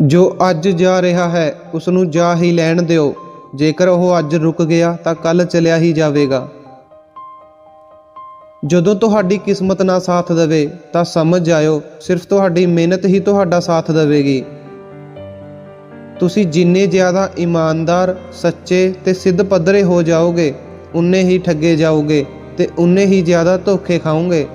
ਜੋ ਅੱਜ ਜਾ ਰਿਹਾ ਹੈ ਉਸ ਨੂੰ ਜਾ ਹੀ ਲੈਣ ਦਿਓ। ਜੇਕਰ ਉਹ ਅੱਜ ਰੁਕ ਗਿਆ, ਤਾਂ ਕੱਲ ਚਲਿਆ ਹੀ ਜਾਵੇਗਾ। ਜਦੋਂ ਤੁਹਾਡੀ ਕਿਸਮਤ ਨਾ ਸਾਥ ਦੇਵੇ, ਤਾਂ ਸਮਝ ਜਾਇਓ ਸਿਰਫ ਤੁਹਾਡੀ ਮਿਹਨਤ ਹੀ ਤੁਹਾਡਾ ਸਾਥ ਦੇਵੇਗੀ। ਤੁਸੀਂ ਜਿੰਨੇ ਜ਼ਿਆਦਾ ਇਮਾਨਦਾਰ, ਸੱਚੇ ਤੇ ਸਿੱਧ ਪੱਧਰੇ ਹੋ ਜਾਓਗੇ, ਉਨੇ ਹੀ ਠੱਗੇ ਜਾਓਗੇ ਤੇ ਉਨੇ ਹੀ ਜ਼ਿਆਦਾ ਧੋਖੇ ਖਾਓਗੇ।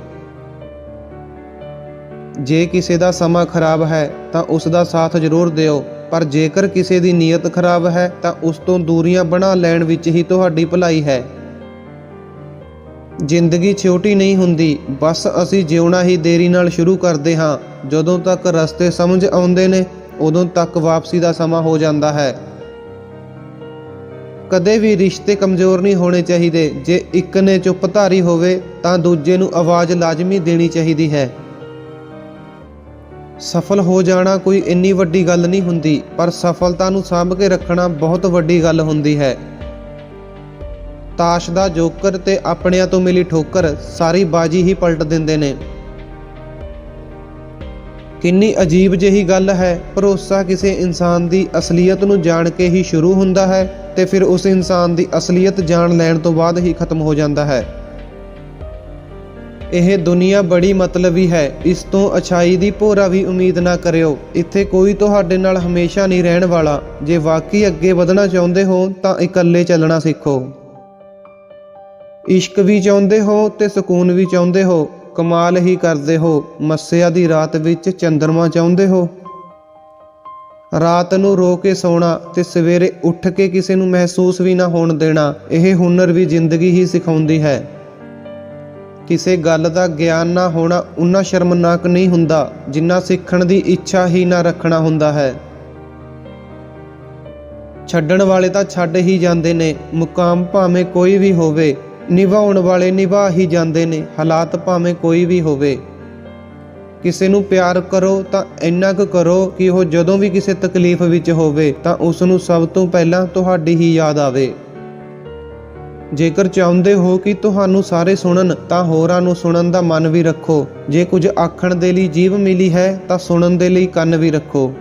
ਜੇ ਕਿਸੇ ਦਾ ਸਮਾਂ ਖਰਾਬ ਹੈ, ਤਾਂ ਉਸ ਦਾ ਸਾਥ ਜ਼ਰੂਰ ਦਿਓ। ਪਰ ਜੇਕਰ ਕਿਸੇ ਦੀ ਨੀਅਤ ਖਰਾਬ ਹੈ, ਤਾਂ ਉਸ ਤੋਂ ਦੂਰੀਆਂ ਬਣਾ ਲੈਣ ਵਿੱਚ ਹੀ ਤੁਹਾਡੀ ਭਲਾਈ ਹੈ। ਜ਼ਿੰਦਗੀ ਛੋਟੀ ਨਹੀਂ ਹੁੰਦੀ, ਬਸ ਅਸੀਂ ਜਿਉਣਾ ਹੀ ਦੇਰੀ ਨਾਲ ਸ਼ੁਰੂ ਕਰਦੇ ਹਾਂ। ਜਦੋਂ ਤੱਕ ਰਸਤੇ ਸਮਝ ਆਉਂਦੇ ਨੇ, ਉਦੋਂ ਤੱਕ ਵਾਪਸੀ ਦਾ ਸਮਾਂ ਹੋ ਜਾਂਦਾ ਹੈ। ਕਦੇ ਵੀ ਰਿਸ਼ਤੇ ਕਮਜ਼ੋਰ ਨਹੀਂ ਹੋਣੇ ਚਾਹੀਦੇ। ਜੇ ਇੱਕ ਨੇ ਚੁੱਪ ਧਾਰੀ ਹੋਵੇ, ਤਾਂ ਦੂਜੇ ਨੂੰ ਆਵਾਜ਼ ਲਾਜ਼ਮੀ ਦੇਣੀ ਚਾਹੀਦੀ ਹੈ। ਸਫਲ ਹੋ ਜਾਣਾ ਕੋਈ ਇੰਨੀ ਵੱਡੀ ਗੱਲ ਨਹੀਂ ਹੁੰਦੀ, ਪਰ ਸਫਲਤਾ ਨੂੰ ਸਾਂਭ ਕੇ ਰੱਖਣਾ ਬਹੁਤ ਵੱਡੀ ਗੱਲ ਹੁੰਦੀ ਹੈ। ਤਾਸ਼ ਦਾ ਜੋਕਰ ਤੇ ਆਪਣਿਆਂ ਤੋਂ ਮਿਲੀ ਠੋਕਰ ਸਾਰੀ ਬਾਜੀ ਹੀ ਪਲਟ ਦਿੰਦੇ ਨੇ। ਕਿੰਨੀ ਅਜੀਬ ਜਿਹੀ ਗੱਲ ਹੈ, ਭਰੋਸਾ ਕਿਸੇ ਇਨਸਾਨ ਦੀ ਅਸਲੀਅਤ ਨੂੰ ਜਾਣ ਕੇ ਹੀ ਸ਼ੁਰੂ ਹੁੰਦਾ ਹੈ ਤੇ ਫਿਰ ਉਸ ਇਨਸਾਨ ਦੀ ਅਸਲੀਅਤ ਜਾਣ ਲੈਣ ਤੋਂ ਬਾਅਦ ਹੀ ਖਤਮ ਹੋ ਜਾਂਦਾ ਹੈ। ਇਹ ਦੁਨੀਆ ਬੜੀ ਮਤਲਬੀ ਹੈ। ਇਸ ਤੋਂ ਅਛਾਈ ਦੀ ਭੋਰਾ ਵੀ ਉਮੀਦ ਨਾ ਕਰਿਓ। ਇੱਥੇ ਕੋਈ ਤੁਹਾਡੇ ਨਾਲ ਹਮੇਸ਼ਾ ਨਹੀਂ ਰਹਿਣ ਵਾਲਾ। ਜੇ ਵਾਕਈ ਅੱਗੇ ਵਧਣਾ ਚਾਹੁੰਦੇ ਹੋ, ਤਾਂ ਇਕੱਲੇ ਚੱਲਣਾ ਸਿੱਖੋ। ਇਸ਼ਕ ਵੀ ਚਾਹੁੰਦੇ ਹੋ ਤੇ ਸਕੂਨ ਵੀ ਚਾਹੁੰਦੇ ਹੋ। ਕਮਾਲ ਹੀ ਕਰਦੇ ਹੋ। ਮੱਸਿਆ ਦੀ ਰਾਤ ਵਿੱਚ ਚੰਦਰਮਾ ਚਾਹੁੰਦੇ ਹੋ। ਰਾਤ ਨੂੰ ਰੋ ਕੇ ਸੌਣਾ ਤੇ ਸਵੇਰੇ ਉੱਠ ਕੇ ਕਿਸੇ ਨੂੰ ਮਹਿਸੂਸ ਵੀ ਨਾ ਹੋਣ ਦੇਣਾ, ਇਹ ਹੁਨਰ ਵੀ ਜ਼ਿੰਦਗੀ ਹੀ ਸਿਖਾਉਂਦੀ ਹੈ। ਕਿਸੇ ਗੱਲ ਦਾ ਗਿਆਨ ਨਾ ਹੋਣਾ ਉਨਾ ਸ਼ਰਮਨਾਕ ਨਹੀਂ ਹੁੰਦਾ, ਜਿੰਨਾ ਸਿੱਖਣ ਦੀ ਇੱਛਾ ਹੀ ਨਾ ਰੱਖਣਾ ਹੁੰਦਾ ਹੈ। ਛੱਡਣ ਵਾਲੇ ਤਾਂ ਛੱਡ ਹੀ ਜਾਂਦੇ ਨੇ, ਮੁਕਾਮ ਭਾਵੇਂ ਕੋਈ ਵੀ ਹੋਵੇ, ਨਿਭਾਉਣ ਵਾਲੇ ਨਿਭਾ ਹੀ ਜਾਂਦੇ ਨੇ, ਹਾਲਾਤ ਭਾਵੇਂ ਕੋਈ ਵੀ ਹੋਵੇ। ਕਿਸੇ ਨੂੰ ਪਿਆਰ ਕਰੋ ਤਾਂ ਇੰਨਾ ਕੁ ਕਰੋ ਕਿ ਉਹ ਜਦੋਂ ਵੀ ਕਿਸੇ ਤਕਲੀਫ ਵਿੱਚ ਹੋਵੇ ਤਾਂ ਉਸ ਨੂੰ ਸਭ ਤੋਂ ਪਹਿਲਾਂ ਤੁਹਾਡੀ ਹੀ ਯਾਦ ਆਵੇ। ਜੇਕਰ ਚਾਹੁੰਦੇ ਹੋ ਕਿ ਤੁਹਾਨੂੰ ਸਾਰੇ ਸੁਣਨ, ਤਾਂ ਹੋਰਾਂ ਨੂੰ ਸੁਣਨ ਦਾ ਮਨ ਵੀ ਰੱਖੋ। ਜੇ ਕੁਝ ਆਖਣ ਦੇ ਲਈ ਜੀਵ ਮਿਲੀ ਹੈ, ਤਾਂ ਸੁਣਨ ਦੇ ਲਈ ਕੰਨ ਵੀ ਰੱਖੋ।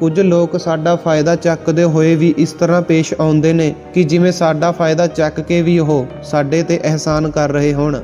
ਕੁਝ ਲੋਕ ਸਾਡਾ ਫਾਇਦਾ ਚੱਕਦੇ ਹੋਏ ਵੀ ਇਸ ਤਰ੍ਹਾਂ ਪੇਸ਼ ਆਉਂਦੇ ਨੇ ਕਿ ਜਿਵੇਂ ਸਾਡਾ ਫਾਇਦਾ ਚੱਕ ਕੇ ਵੀ ਉਹ ਸਾਡੇ ਤੇ ਅਹਿਸਾਨ ਕਰ ਰਹੇ ਹੋਣ।